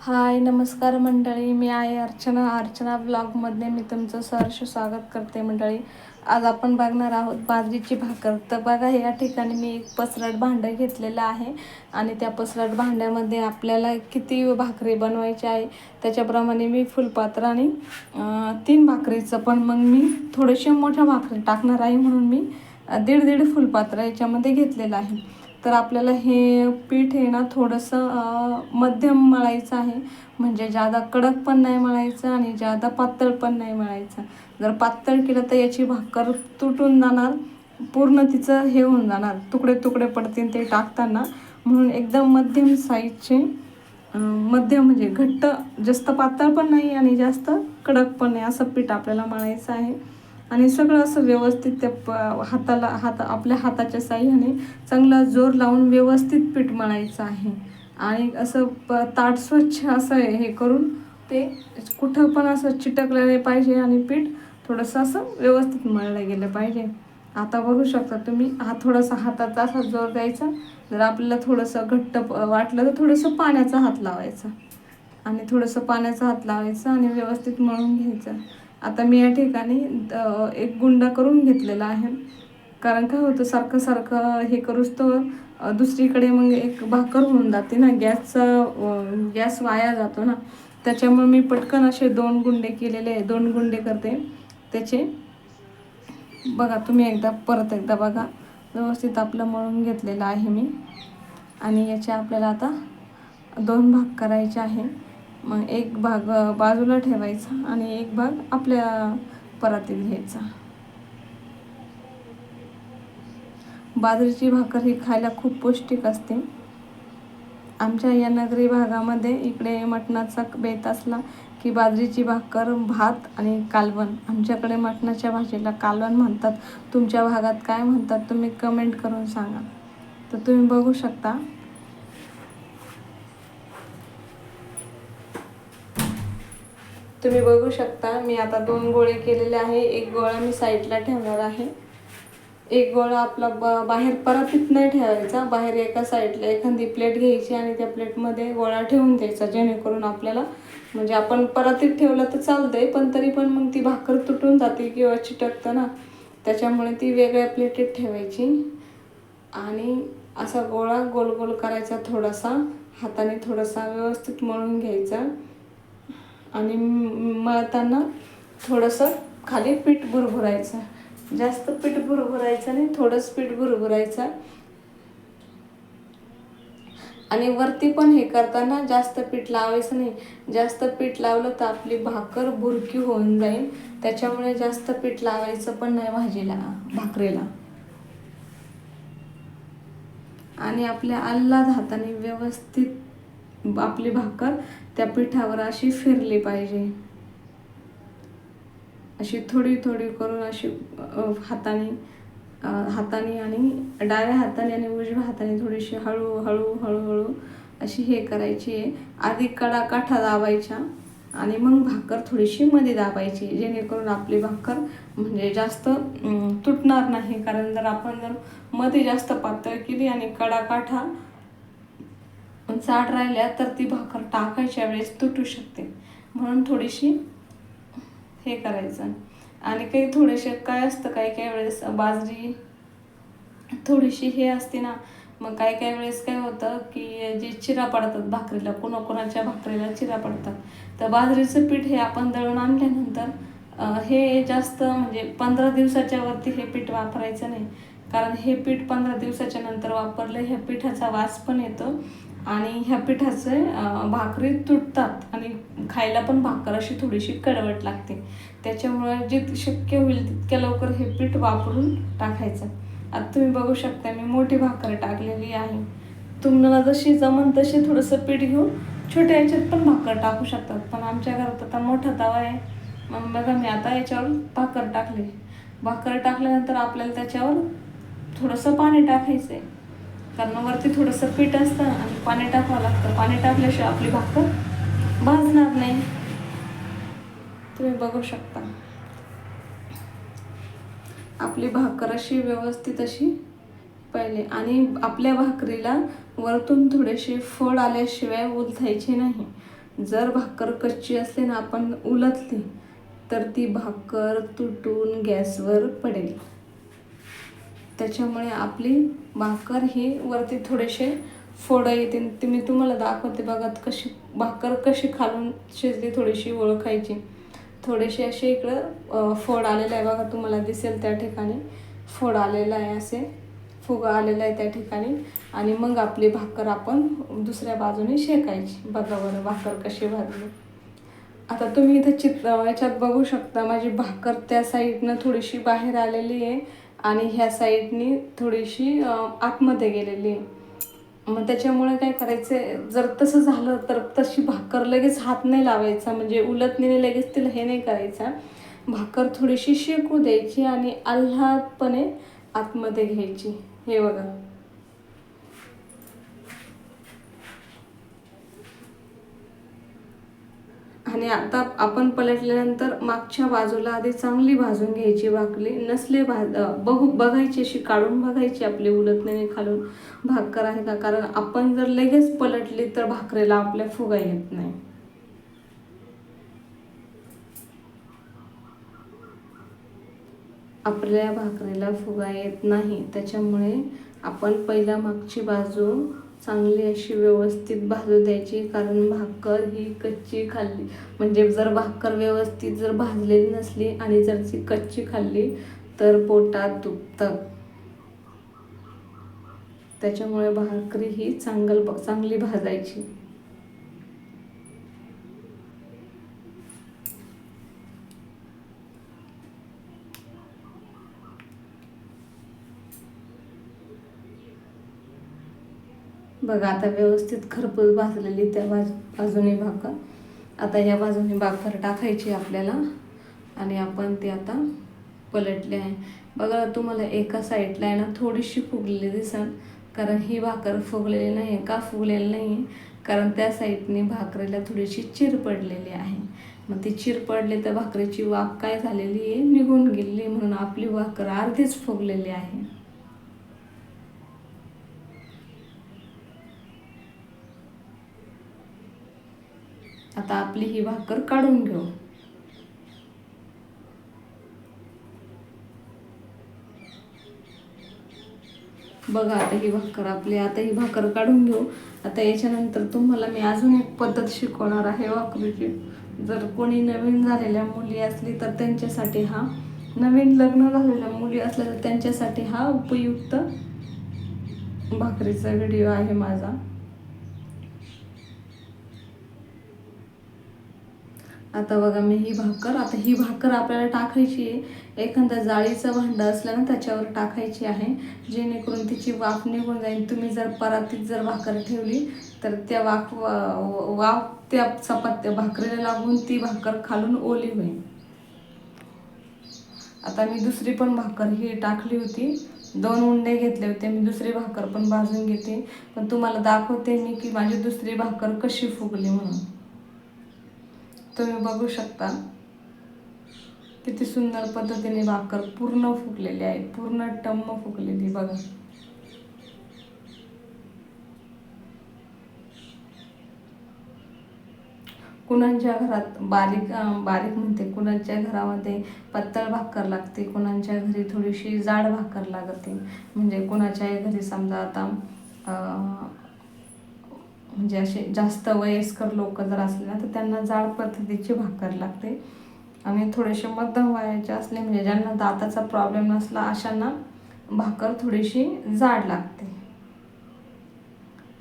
हाय नमस्कार मंडळी. मी आहे अर्चना. अर्चना ब्लॉगमध्ये मी तुमचं सहर्ष स्वागत करते मंडळी. आज आपण बघणार आहोत बाजरीची भाकर. तर बघा या ठिकाणी मी एक पसरट भांडं घेतलेलं आहे आणि त्या पसरट भांड्यामध्ये आपल्याला किती भाकरी बनवायची आहे त्याच्याप्रमाणे मी फुलपात्र आणि तीन भाकरीचं पण मग मी थोडेसे मोठ्या भाकरी टाकणार आहे म्हणून मी दीड दीड फुलपात्र याच्यामध्ये घेतलेलं आहे. तर आपल्याला हे पीठ आहे ना थोडंसं मध्यम मळायचं आहे. म्हणजे जादा कडक पण नाही मळायचं आणि जादा पातळ पण नाही मळायचं. जर पातळ केलं तर याची भाकर तुटून जाणार पूर्ण तिचं हे होऊन जाणार. तुकडे तुकडे पडतील ते टाकताना. म्हणून एकदम मध्यम साईजचे मध्यम म्हणजे घट्ट जास्त पातळ पण नाही आणि जास्त कडक पण नाही असं पीठ आपल्याला मळायचं आहे. आणि सगळं असं व्यवस्थित त्या प हाताला हात आपल्या हाताच्या साह्याने चांगला जोर लावून व्यवस्थित पीठ मळायचं आहे. आणि असं प ताट स्वच्छ असं हे करून ते कुठं पण असं चिटकलं नाही पाहिजे आणि पीठ थोडंसं असं व्यवस्थित मळलं गेलं पाहिजे. आता बघू शकता तुम्ही हा थोडासा हाताचा असा जोर द्यायचा. जर आपल्याला थोडंसं घट्ट वाटलं तर थोडंसं पाण्याचा हात लावायचा. आणि थोडंसं पाण्याचा हात लावायचा आणि व्यवस्थित मळून घ्यायचं. आता मी या ठिकाणी एक गुंडा करून घेतलेला आहे. कारण काय होतं सारखं सारखं हे करूच तर दुसरीकडे मग एक भाकर होऊन जाते ना गॅसचा गॅस वाया जातो ना. त्याच्यामुळे मी पटकन असे दोन गुंडे केलेले दोन गुंडे करते. त्याचे बघा तुम्ही एकदा परत एकदा बघा. व्यवस्थित आपलं मळून घेतलेलं आहे मी. आणि याचे आपल्याला आता दोन भाग करायचे आहे. मग एक भाग बाजूला ठेवायचा आणि एक भाग आपल्या परातीत घ्यायचा. बाजरीची भाकर ही खायला खूप पौष्टिक असते. आमच्या या नगरी भागामध्ये इकडे मटणाचा बेत असला की बाजरीची भाकर भात आणि कालवण. आमच्याकडे मटणाच्या भाजीला कालवण म्हणतात. तुमच्या भागात काय म्हणतात तुम्ही कमेंट करून सांगा. तर तुम्ही बघू शकता. तुम्ही बघू शकता मी आता दोन गोळे केलेले आहे. एक गोळा मी साईडला ठेवणार आहे. एक गोळा आपला ब बाहेर परातीत नाही ठेवायचा. बाहेर एका साईडला एखादी प्लेट घ्यायची आणि त्या प्लेटमध्ये गोळा ठेवून द्यायचा जेणेकरून आपल्याला म्हणजे आपण परातीत ठेवलं तर चालतंय पण तरी पण मग ती भाकर तुटून जाते किंवा चिटकतं ना. त्याच्यामुळे ती वेगळ्या प्लेटीत ठेवायची. आणि असा गोळा गोल गोल करायचा थोडासा. हाताने थोडासा व्यवस्थित मळून घ्यायचा. आणि म- मळताना थोडंसं खाली पीठ भुरभुरायचं. जास्त पीठ भुरभुरायचं नाही थोडंच पीठ भुरभुरायचं. आणि वरती पण हे करताना जास्त पीठ लावायचं नाही. जास्त पीठ लावलं तर आपली भाकर भुरकी होऊन जाईल. त्याच्यामुळे जास्त पीठ लावायचं पण नाही भाजीला भाकरीला. आणि आपल्या आल्हाद हाताने व्यवस्थित आपली भाकर त्या पिठावर अशी फिरली पाहिजे. अशी थोडी थोडी करून अशी हाताने हाताने आणि डाव्या हाताने आणि उजव्या हाताने थोडीशी हळू हळू हळूहळू अशी हे करायची. आहे आधी कडा काठा दाबायच्या आणि मग भाकर थोडीशी मध्ये दाबायची जेणेकरून आपली भाकर म्हणजे जास्त तुटणार नाही. कारण जर आपण जर मध्ये जास्त पातळ केली आणि कडा काठा जाड राहिल्या तर ती भाकर टाकायच्या वेळेस तुटू शकते. म्हणून थोडीशी हे करायचं. आणि काही थोडेसे काय असतं काही काही वेळेस बाजरी थोडीशी हे असते ना मग काही काही वेळेस काय होतं की जे चिरा पडतात भाकरीला कोणाकोणाच्या भाकरीला चिरा पडतात. तर बाजरीचं पीठ हे आपण दळून आणल्यानंतर हे जास्त म्हणजे पंधरा दिवसाच्या वरती हे पीठ वापरायचं नाही. कारण हे पीठ पंधरा दिवसाच्या नंतर वापरलं ह्या पिठाचा वास पण येतो. आणि ह्या पिठाचे भाकरी तुटतात आणि खायला पण भाकर अशी थोडीशी कडवट लागते. त्याच्यामुळे जे शक्य होईल तितक्या लवकर हे पीठ वापरून टाकायचं. आता तुम्ही बघू शकता मी मोठी भाकर टाकलेली आहे. तुम्हाला जशी जमन तशी थोडंसं पीठ घेऊन छोट्या याच्यात पण भाकर टाकू शकतात पण आमच्या घरात आता मोठा तवा आहे. मग बघा मी आता याच्यावर भाकर टाकली. भाकर टाकल्यानंतर आपल्याला त्याच्यावर थोडंसं पाणी टाकायचं आहे कारण वरती थोडंसं पीठ असतं आणि पाणी टाकावं लागतं. पाणी टाकल्याशिवाय आपली भाकर भाजणार नाही. तुम्ही बघू शकता. आपली भाकर अशी व्यवस्थित अशी पहिले. आणि आपल्या भाकरीला वरतून थोडेसे फळ आल्याशिवाय उलथायचे नाही. जर भाकर कच्ची असली ना आपण उलथली तर ती भाकर तुटून गॅसवर पडेल. त्याच्यामुळे आपली भाकर ही वरती थोडेसे फोडं येतील. ते मी तुम्हाला दाखवते बघा कशी भाकर कशी खालून शिजली थोडीशी ओळखायची थोडेसे असे इकडं फोड आलेलं आहे बघा तुम्हाला दिसेल त्या ठिकाणी. फोड आलेला आहे असे फुगा आलेला आहे त्या ठिकाणी. आणि मग आपली भाकर आपण दुसऱ्या बाजूने शेकायची. बघा बरं भाकर कशी भाजली. आता तुम्ही इथं चित्र याच्यात बघू शकता माझी भाकर त्या साईडनं थोडीशी बाहेर आलेली आहे. आणि ह्या साईडनी थोडीशी आतमध्ये गेलेली. मग त्याच्यामुळे काय करायचं जर तसं झालं तर तशी भाकर लगेच हात नाही लावायचा म्हणजे उलटणीने लगेच तिला हे नाही करायचा. भाकर थोडीशी शेकू द्यायची आणि आल्हादपणे आतमध्ये घ्यायची. हे बघा. आणि आता आपण पलटल्यानंतर मागच्या बाजूला आधी चांगली भाजून घ्यायची भाकली नसले भाज बघू बघायची अशी काढून बघायची आपली उलटण्याने खालून भाकर आहे का? कारण आपण जर लगेच पलटली तर भाकरीला आपल्या फुगा येत नाही. आपल्या भाकरीला फुगा येत नाही. त्याच्यामुळे आपण पहिला मागची बाजू चांगली अशी व्यवस्थित भाजू द्यायची कारण भाकर ही कच्ची खाल्ली. म्हणजे जर भाकर व्यवस्थित जर भाजलेली नसली आणि जर ती कच्ची खाल्ली तर पोटात दुखतं. त्याच्यामुळे भाकरी ही चांगल चांगली भाजायची. बघा आता व्यवस्थित खरपूस भाजलेली त्या बाज बाजूने भाकर. आता या बाजूने भाकर टाकायची आपल्याला आणि आपण ती आता पलटले आहे. बघा तुम्हाला एका साईडला आहे ना थोडीशी फुगलेली दिसन. कारण ही भाकर फुगलेली नाही आहे का? फुगलेली नाही आहे कारण त्या साईडने भाकरीला थोडीशी चिर पडलेली आहे. मग ती चिर पडली तर भाकरीची वाफ काय झालेली आहे? निघून गेलेली म्हणून आपली भाकर अर्धीच फुगलेली आहे. आता आपली ही भाकर काढून घेऊ. बघा आता ही भाकर आपली आता ही भाकर काढून घेऊ. आता याच्यानंतर तुम्हाला मी अजून एक पद्धत शिकवणार आहे भाकरीची जर कोणी नवीन झालेल्या मुली असली तर त्यांच्यासाठी हा नवीन लग्न झालेल्या मुली असल्या तर त्यांच्यासाठी हा उपयुक्त भाकरीचा व्हिडिओ आहे माझा. आता बघा मी ही भाकर आता ही भाकर आपल्याला टाकायची आहे. एखादा जाळीचं भांडं असलं ना त्याच्यावर टाकायची आहे. जेणेकरून तिची वाफ निघून जाईल. तुम्ही जर परातीत जर भाकर ठेवली तर त्या वाफ वा- वाफ त्या चपात्या भाकरीला लागून ती भाकर खालून ओली होईल. आता मी दुसरी पण भाकर ही टाकली होती. दोन उंडे घेतले होते. मी दुसरी भाकर पण भाजून घेते. पण तुम्हाला दाखवते मी की माझी दुसरी भाकर कशी फुगली म्हणून. तुम्ही बघू शकता. किती सुंदर पद्धतीने भाकर पूर्ण फुगलेली आहे. पूर्ण टम्म फुगलेली बघा. कुणाच्या घरात बारीक बारीक म्हणते. कुणाच्या घरामध्ये पत्तळ भाकर लागते कुणाच्या घरी थोडीशी जाड भाकर लागते. म्हणजे कुणाच्याही घरी समजा आता म्हणजे असे जास्त वयस्कर लोक जर असले ना तर त्यांना जाड पद्धतीची भाकर लागते. आणि थोडेसे मध्यम वयाचे असले म्हणजे ज्यांना दाताचा प्रॉब्लेम नसला अशांना भाकर थोडीशी जाड लागते.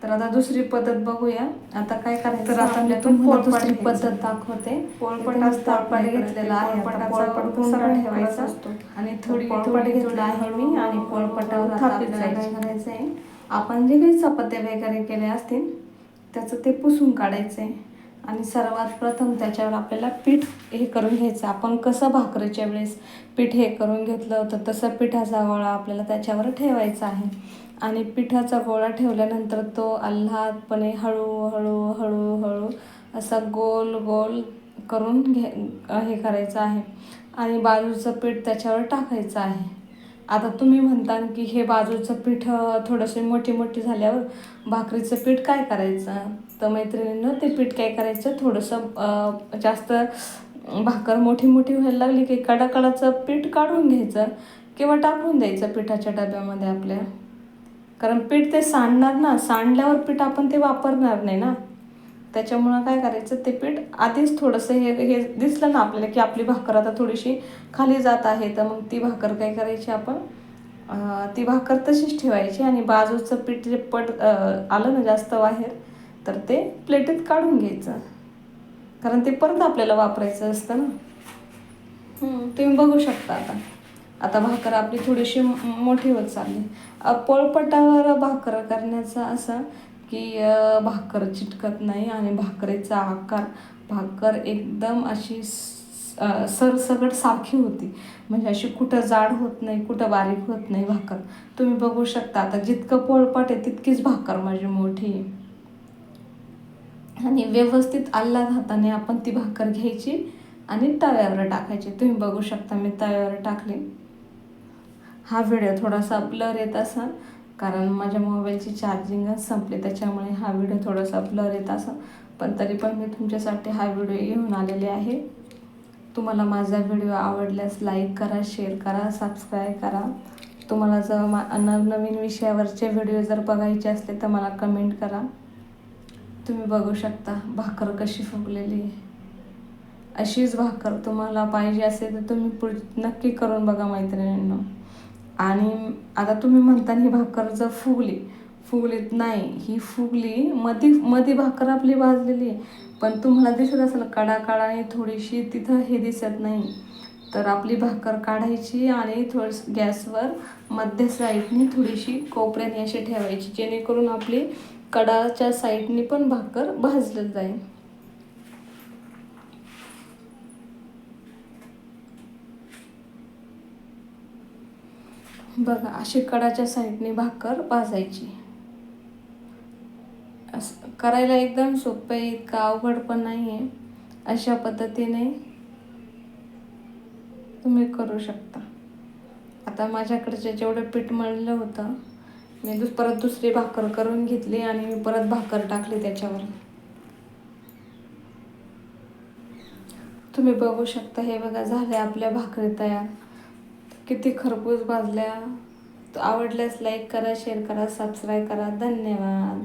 तर आता दुसरी पद्धत बघूया. आता काय करायचं? तर आता मी तुम्हाला दुसरी पद्धत दाखवते. पोळपाट असतो. घेतलेला आहे. पोळपाट सरळ ठेवायचा. असतो. आणि थोडी पोळपाट थोडी घेतला घेतला आहे मी आणि पोळपाटावर थापीत. करायचं आहे आपण जे काही चपात्या वगैरे केल्या असतील त्याचं ते पुसून काढायचं आहे आणि सर्वात प्रथम त्याच्यावर आपल्याला पीठ हे करून घ्यायचं. आपण कसं भाकरीच्या वेळेस पीठ हे करून घेतलं होतं तसं पिठाचा गोळा आपल्याला त्याच्यावर ठेवायचा आहे. आणि पिठाचा गोळा ठेवल्यानंतर तो आल्हादपणे हळूहळू हळूहळू असा गोल गोल करून घे हे करायचं आहे. आणि बाजूचं पीठ त्याच्यावर टाकायचं आहे. आता तुम्ही म्हणता की हे बाजूचं पीठ थोडंसे मोठी मोठी झाल्यावर भाकरीचं पीठ काय करायचं? तर मैत्रिणीनं ते पीठ काय करायचं? थोडंसं जास्त भाकर मोठी मोठी व्हायला लागली की कडाकडाचं पीठ काढून घ्यायचं किंवा टाकून द्यायचं पिठाच्या डब्यामध्ये आपल्या. कारण पीठ ते सांडणार ना सांडल्यावर पीठ आपण ते वापरणार नाही ना. त्याच्यामुळं काय करायचं ते पीठ आधीच थोडंसं हे हे दिसलं ना आपल्याला की आपली भाकर आता थोडीशी खाली जात आहे तर मग ती भाकर काय करायची आपण ती भाकर तशीच ठेवायची आणि बाजूचं पीठ जे पट आलं ना जास्त बाहेर तर ते प्लेटीत काढून घ्यायचं. कारण ते परत आपल्याला वापरायचं असतं ना. तुम्ही बघू शकता आता. आता भाकर आपली थोडीशी मोठी होत चालली. पोळपटावर भाकर करण्याचं असं की भाकर चिटकत नाही आणि भाकरीचा आकार भाकर एकदम अशी सरसगट सारखी होती. म्हणजे अशी कुठं जाड होत नाही कुठं बारीक होत नाही भाकर. तुम्ही बघू शकता आता जितकं पोळपाट आहे तितकीच भाकर माझी मोठी आहे. आणि व्यवस्थित आल्लाद हाताने आपण ती भाकर घ्यायची आणि तव्यावर टाकायची. तुम्ही बघू शकता मी तव्यावर टाकली. हा व्हिडिओ थोडासा ब्लर येत असा कारण माझ्या मोबाईलची चार्जिंगच संपली त्याच्यामुळे हा व्हिडिओ थोडासा ब्लर येत असा. पण तरी पण मी तुमच्यासाठी हा व्हिडिओ घेऊन आलेले आहे. तुम्हाला माझा व्हिडिओ आवडल्यास लाईक करा शेअर करा सबस्क्राईब करा. तुम्हाला जर मा नवनवीन विषयावरचे व्हिडिओ जर बघायचे असले तर मला कमेंट करा. तुम्ही बघू शकता भाकर कशी फुगलेली. आहे अशीच भाकर तुम्हाला पाहिजे असेल तर तुम्ही पुढ नक्की करून बघा मैत्रिणींना. आणि आता तुम्ही म्हणता ही भाकर जर फुगली फुगलीत नाही ही फुगली मधी मधी भाकर आपली भाजलेली आहे. पण तुम्हाला दिसत असेल कडा काळाने थोडीशी तिथं हे दिसत नाही. तर आपली भाकर काढायची आणि थोडस गॅसवर मध्य साईडनी थोडीशी कोपऱ्याने अशी ठेवायची जेणेकरून आपली कडाच्या साईडनी पण भाकर भाजलं जाईल. बघा अशी कडाच्या साईडने भाकर भाजायची. असं करायला एकदम सोपं आहे इतकं अवघड पण नाही आहे अशा पद्धतीने तुम्ही करू शकता. आता माझ्याकडचे जेवढं पीठ मळलं होतं मी दुस परत दुसरी भाकर करून घेतली आणि मी परत भाकर टाकली त्याच्यावर. तुम्ही बघू शकता हे बघा झाले आपल्या भाकरी तयार. किती खरपूस भाजल्या. आवडल्यास लाईक करा शेअर करा सबस्क्राईब करा. धन्यवाद.